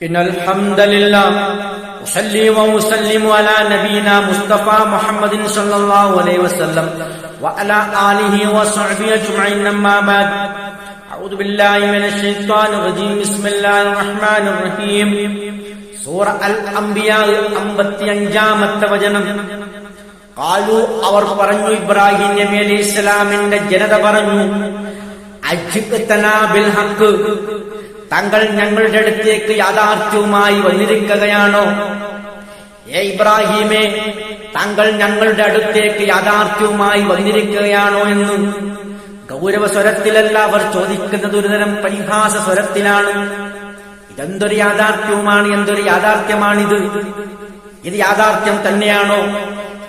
إن الحمد لله أصلي وأسلم على نبينا مصطفى محمد صلى الله عليه وسلم وعلى آله وصحبه أجمعين أما بعد أعوذ بالله من الشيطان الرجيم بسم الله الرحمن الرحيم സൂറ അൽ അംബിയ അമ്പത്തി അഞ്ചാമത്തെ വചനം കാലു അവർ പറഞ്ഞു ഇബ്രാഹിം നബി അലൈഹി ഇസ്ലാമിന്റെ ജനത പറഞ്ഞു അജിബ്തനാ ബിൽ ഹക്ക് താങ്കൾ ഞങ്ങളുടെ അടുത്തേക്ക് യാഥാർത്ഥ്യവുമായി വന്നിരിക്കുകയാണോ? ഏ ഇബ്രാഹീമേ താങ്കൾ ഞങ്ങളുടെ അടുത്തേക്ക് യാഥാർത്ഥ്യവുമായി വന്നിരിക്കുകയാണോ എന്ന്? ഗൗരവ സ്വരത്തിലല്ല അവർ ചോദിക്കുന്നത് ഒരുതരം പരിഹാസ സ്വരത്തിലാണ് ഇതെന്തൊരു യാഥാർത്ഥ്യവുമാണ് എന്തൊരു യാഥാർത്ഥ്യമാണിത്? ഇത് യാഥാർത്ഥ്യം തന്നെയാണോ?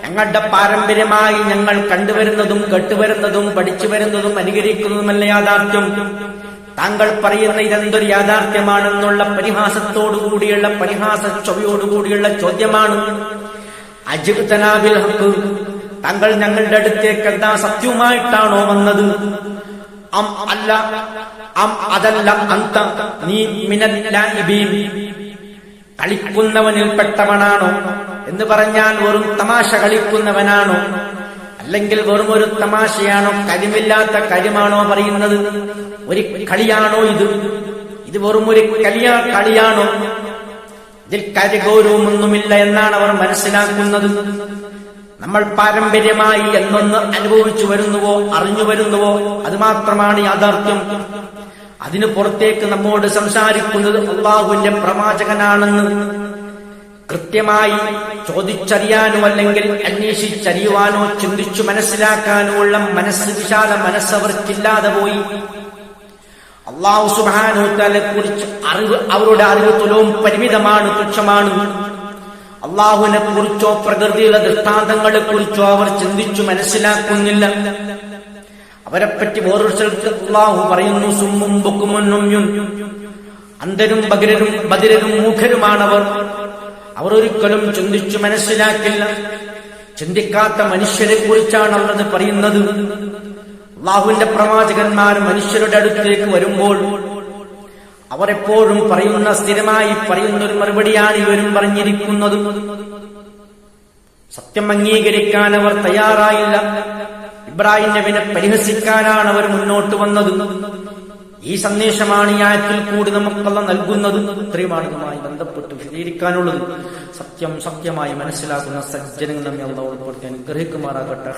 ഞങ്ങളുടെ പാരമ്പര്യമായി ഞങ്ങൾ കണ്ടുവരുന്നതും കേട്ടുവരുന്നതും പഠിച്ചു വരുന്നതും അനുകരിക്കുന്നതുമല്ല യാഥാർത്ഥ്യം. താങ്കൾ പറയുന്ന ഇതെന്തൊരു യാഥാർത്ഥ്യമാണെന്നുള്ള പരിഹാസത്തോടുകൂടിയുള്ള പരിഹാസ ചൊവയോടുകൂടിയുള്ള ചോദ്യമാണ് അജിബ്തനാബിൽ ഹക്ക് താങ്കൾ ഞങ്ങളുടെ അടുത്തേക്ക് എന്താ സത്യവുമായിട്ടാണോ വന്നത്? അം അല്ല അം അതല്ല അന്ത നീ മിനൽ കളിക്കുന്നവനിൽ പെട്ടവനാണോ എന്ന് പറഞ്ഞാൽ വെറും തമാശ കളിക്കുന്നവനാണോ? അല്ലെങ്കിൽ വെറും ഒരു തമാശയാണോ കരിമില്ലാത്ത കരിമാണോ പറയുന്നത്? ഒരു കളിയാണോ ഇത്? ഇത് വെറും ഒരു കലിയാ കളിയാണോ? ഇതിൽ കാര്യഗൗരവമൊന്നുമില്ല എന്നാണ് അവർ മനസ്സിലാക്കുന്നത്. നമ്മൾ പാരമ്പര്യമായി എന്നൊന്ന് അനുഭവിച്ചു വരുന്നുവോ അറിഞ്ഞു വരുന്നുവോ അത് മാത്രമാണ് യാഥാർത്ഥ്യം. അതിനു പുറത്തേക്ക് നമ്മോട് സംസാരിക്കുന്നത് അള്ളാഹുവിന്റെ പ്രവാചകനാണെന്ന്. കൃത്യമായി ചോദിച്ചറിയാനോ അല്ലെങ്കിൽ അന്വേഷിച്ചറിയുവാനോ ചിന്തിച്ചു മനസ്സിലാക്കാനോ ഉള്ള മനസ്സ് വിശാല മനസ്സവർക്കില്ലാതെ പോയി. അള്ളാഹു സുബാനോത്താലെ കുറിച്ച് അറിവ് അവരുടെ അറിവ് തുലവും പരിമിതമാണ് തുച്ഛമാണ്. അള്ളാഹുവിനെ കുറിച്ചോ പ്രകൃതിയുടെ ദൃഷ്ടാന്തങ്ങളെ കുറിച്ചോ അവർ ചിന്തിച്ചു മനസ്സിലാക്കുന്നില്ല. അവരെപ്പറ്റി ഓരോരുത്തർക്ക് അള്ളാഹു പറയുന്നു സുമ്മും ബുക്കുമൊന്നും അന്തരും ബകിരരും ബദിരരും മൂഖരുമാണവർ. അവർ ഒരിക്കലും ചിന്തിച്ചു മനസ്സിലാക്കില്ല. ചിന്തിക്കാത്ത മനുഷ്യരെ കുറിച്ചാണ് അവരത് പറയുന്നത്. അള്ളാഹുവിന്റെ പ്രവാചകന്മാർ മനുഷ്യരുടെ അടുത്തേക്ക് വരുമ്പോൾ അവരെപ്പോഴും പറയുന്ന സ്ഥിരമായി പറയുന്ന ഒരു മറുപടിയാണ് ഇവരും പറഞ്ഞിരിക്കുന്നത്. സത്യം അംഗീകരിക്കാൻ അവർ തയ്യാറായില്ല. ഇബ്രാഹിം നബിനെ പരിഹസിക്കാനാണ് അവർ മുന്നോട്ട് വന്നത്. ഈ സന്ദേശമാണ് ഈ ആയത്തിൽ കൂടി നമുക്കല്ല നൽകുന്നത്. ഇത്രയുമാണ് ഇതുമായി ബന്ധപ്പെട്ട് വിശദീകരിക്കാനുള്ളത്. സത്യം സത്യമായി മനസ്സിലാക്കുന്ന സജ്ജനങ്ങൾ നമ്മെ അള്ള ഉൾപ്പെടുത്തി അനുഗ്രഹിക്കുമാറാകട്ടെ.